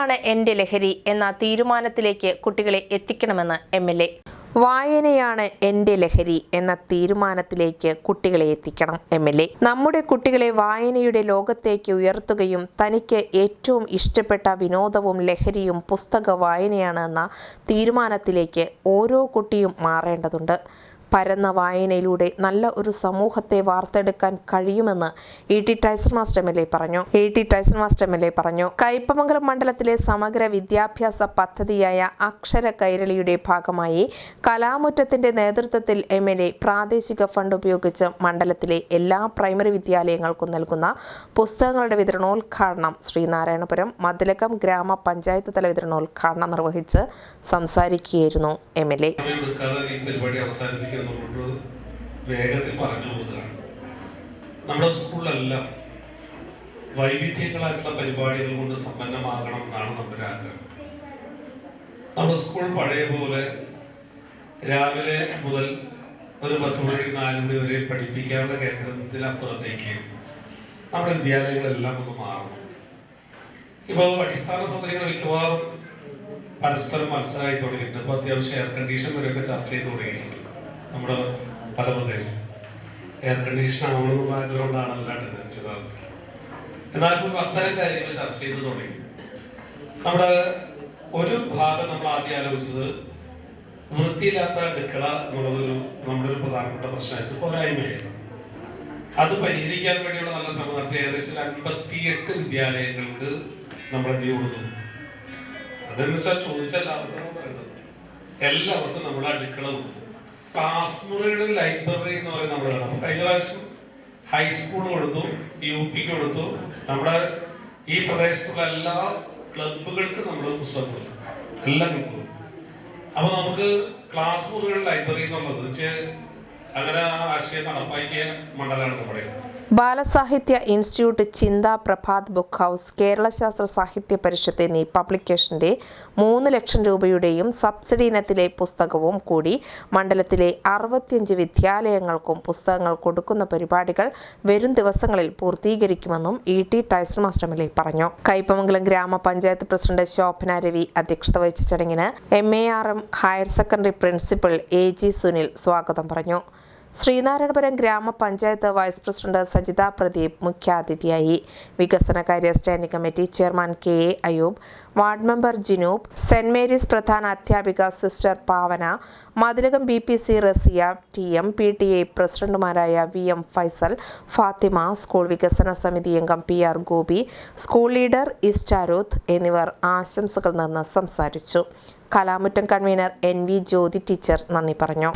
വായനയാണ് എന്റെ ലഹരി എന്ന തീരുമാനത്തിലേക്ക് കുട്ടികളെ എത്തിക്കണമെന്ന് എം എൽ എ. വായനയാണ് എന്റെ ലഹരി എന്ന തീരുമാനത്തിലേക്ക് കുട്ടികളെ എത്തിക്കണം എം എൽ എ. നമ്മുടെ കുട്ടികളെ വായനയുടെ ലോകത്തേക്ക് ഉയർത്തുകയും തനിക്ക് ഏറ്റവും ഇഷ്ടപ്പെട്ട വിനോദവും ലഹരിയും പുസ്തക വായനയാണ് എന്ന തീരുമാനത്തിലേക്ക് ഓരോ കുട്ടിയും മാറേണ്ടതുണ്ട്. പരന്ന വായനയിലൂടെ നല്ല ഒരു സമൂഹത്തെ വാർത്തെടുക്കാൻ കഴിയുമെന്ന് E T Tyson master M L A പറഞ്ഞു. E T Tyson master M L A Kaipamangalam Kaipamangalam മണ്ഡലത്തിലെ സമഗ്ര വിദ്യാഭ്യാസ പദ്ധതിയായ അക്ഷര കൈരളിയുടെ ഭാഗമായി കലാമുറ്റത്തിന്റെ നേതൃത്വത്തിൽ എം എൽ എ പ്രാദേശിക ഫണ്ട് ഉപയോഗിച്ച് മണ്ഡലത്തിലെ എല്ലാ പ്രൈമറി വിദ്യാലയങ്ങൾക്കും നൽകുന്ന പുസ്തകങ്ങളുടെ വിതരണോദ്ഘാടനം ശ്രീനാരായണപുരം മതിലകം ഗ്രാമപഞ്ചായത്ത് തല വിതരണോദ്ഘാടനം നിർവഹിച്ച് സംസാരിക്കുകയായിരുന്നു എം എൽ എ. പരിപാടി അവസാനിപ്പിക്കുന്നുള്ളത് വേഗത്തിൽ പറഞ്ഞു പോവുകയാണ് നമ്മുടെ സ്കൂളിലെല്ലാം വൈവിധ്യങ്ങളായിട്ടുള്ള പരിപാടികൾ കൊണ്ട് സമ്പന്നമാകണം എന്നാണ് നമ്മുടെ ആഗ്രഹം. നമ്മുടെ സ്കൂൾ പഴയ പോലെ രാവിലെ മുതൽ ഒരു പത്ത് മണി നാല് മണി വരെ പഠിപ്പിക്കാനുള്ള കേന്ദ്രത്തിനപ്പുറത്തേക്ക് നമ്മുടെ വിദ്യാലയങ്ങളെല്ലാം ഒന്ന് മാറണം. ഇപ്പോൾ അടിസ്ഥാന സൗകര്യങ്ങൾ മിക്കവാറും പരസ്പരം മത്സരമായി തുടങ്ങിയിട്ടുണ്ട്. ഇപ്പോൾ അത്യാവശ്യം എയർ കണ്ടീഷൻ വരെയൊക്കെ ചർച്ച ചെയ്ത് തുടങ്ങിയിട്ടുണ്ട്. നമ്മുടെ പല പ്രദേശം എയർ കണ്ടീഷൻ ആവണമെന്ന് ആഗ്രഹമുണ്ടാണ് അല്ലാണ്ട് ചെയ്തത്. എന്നാൽ അത്തരം കാര്യങ്ങൾ ചർച്ച ചെയ്ത് തുടങ്ങി. നമ്മുടെ ഒരു ഭാഗം നമ്മൾ ആദ്യം ആലോചിച്ചത് വൃത്തിയില്ലാത്ത അടുക്കള എന്നുള്ളതൊരു നമ്മുടെ ഒരു പ്രധാനപ്പെട്ട പ്രശ്നമായിട്ട് പോരായ്മയായിരുന്നു. അത് പരിഹരിക്കാൻ വേണ്ടിയുള്ള നല്ല ശ്രമം നടത്തി ഏകദേശം അൻപത്തിയെട്ട് വിദ്യാലയങ്ങൾക്ക് നമ്മൾ എന്ത് കൊടുത്തു. അതെന്ന് വെച്ചാൽ ചോദിച്ച എല്ലാവർക്കും എല്ലാവർക്കും നമ്മൾ അടുക്കള കൊടുത്തു. മുറിയുടെ ലൈബ്രറി എന്ന് പറയുന്നത് നമ്മൾ അപ്പൊ കഴിഞ്ഞ പ്രാവശ്യം ഹൈസ്കൂൾ കൊടുത്തു യു പിക്ക് കൊടുത്തു. നമ്മുടെ ഈ പ്രദേശത്തുള്ള എല്ലാ ക്ലബുകൾക്കും നമ്മൾ പുസ്തകം കൊടുത്തു. എല്ലാം കൊടുക്കും അപ്പൊ നമുക്ക് ക്ലാസ് മുറികളുടെ ലൈബ്രറി എന്നുള്ളത് അങ്ങനെ ആ ആശയം നടപ്പാക്കിയ മണ്ഡലമാണ് നമ്മുടെ. ബാലസാഹിത്യ ഇൻസ്റ്റിറ്റ്യൂട്ട് ചിന്ത പ്രഭാത് ബുക്ക് ഹൗസ് കേരള ശാസ്ത്ര സാഹിത്യ പരിഷത്ത് എന്നീ പബ്ലിക്കേഷന്റെ മൂന്ന് ലക്ഷം രൂപയുടെയും സബ്സിഡി ഇനത്തിലെ പുസ്തകവും കൂടി മണ്ഡലത്തിലെ അറുപത്തിയഞ്ച് വിദ്യാലയങ്ങൾക്കും പുസ്തകങ്ങൾ കൊടുക്കുന്ന പരിപാടികൾ വരും ദിവസങ്ങളിൽ പൂർത്തീകരിക്കുമെന്നും E T Tyson master M L A പറഞ്ഞു. കൈപ്പമംഗലം ഗ്രാമപഞ്ചായത്ത് പ്രസിഡന്റ് ശോഭന രവി അധ്യക്ഷത വഹിച്ച ചടങ്ങിന് M A R M higher secondary principal A G Sunil സ്വാഗതം പറഞ്ഞു. ശ്രീനാരായണപുരം ഗ്രാമപഞ്ചായത്ത് വൈസ് പ്രസിഡന്റ് സജിത പ്രദീപ് മുഖ്യാതിഥിയായി. വികസനകാര്യ standing committee chairman K A Ayoob ward member Jinoob saint Mary's പ്രധാന അധ്യാപിക sister Pavana Mathilakam B P C Rasiya T M P T A പ്രസിഡന്റുമാരായ V M Faisal Fathima school വികസന സമിതി അംഗം P R Gopi school leader ഇസ്റ്റാരൂത്ത് എന്നിവർ ആശംസകൾ നിന്ന് സംസാരിച്ചു. കലാമുറ്റം convener N V Jyothi teacher നന്ദി പറഞ്ഞു.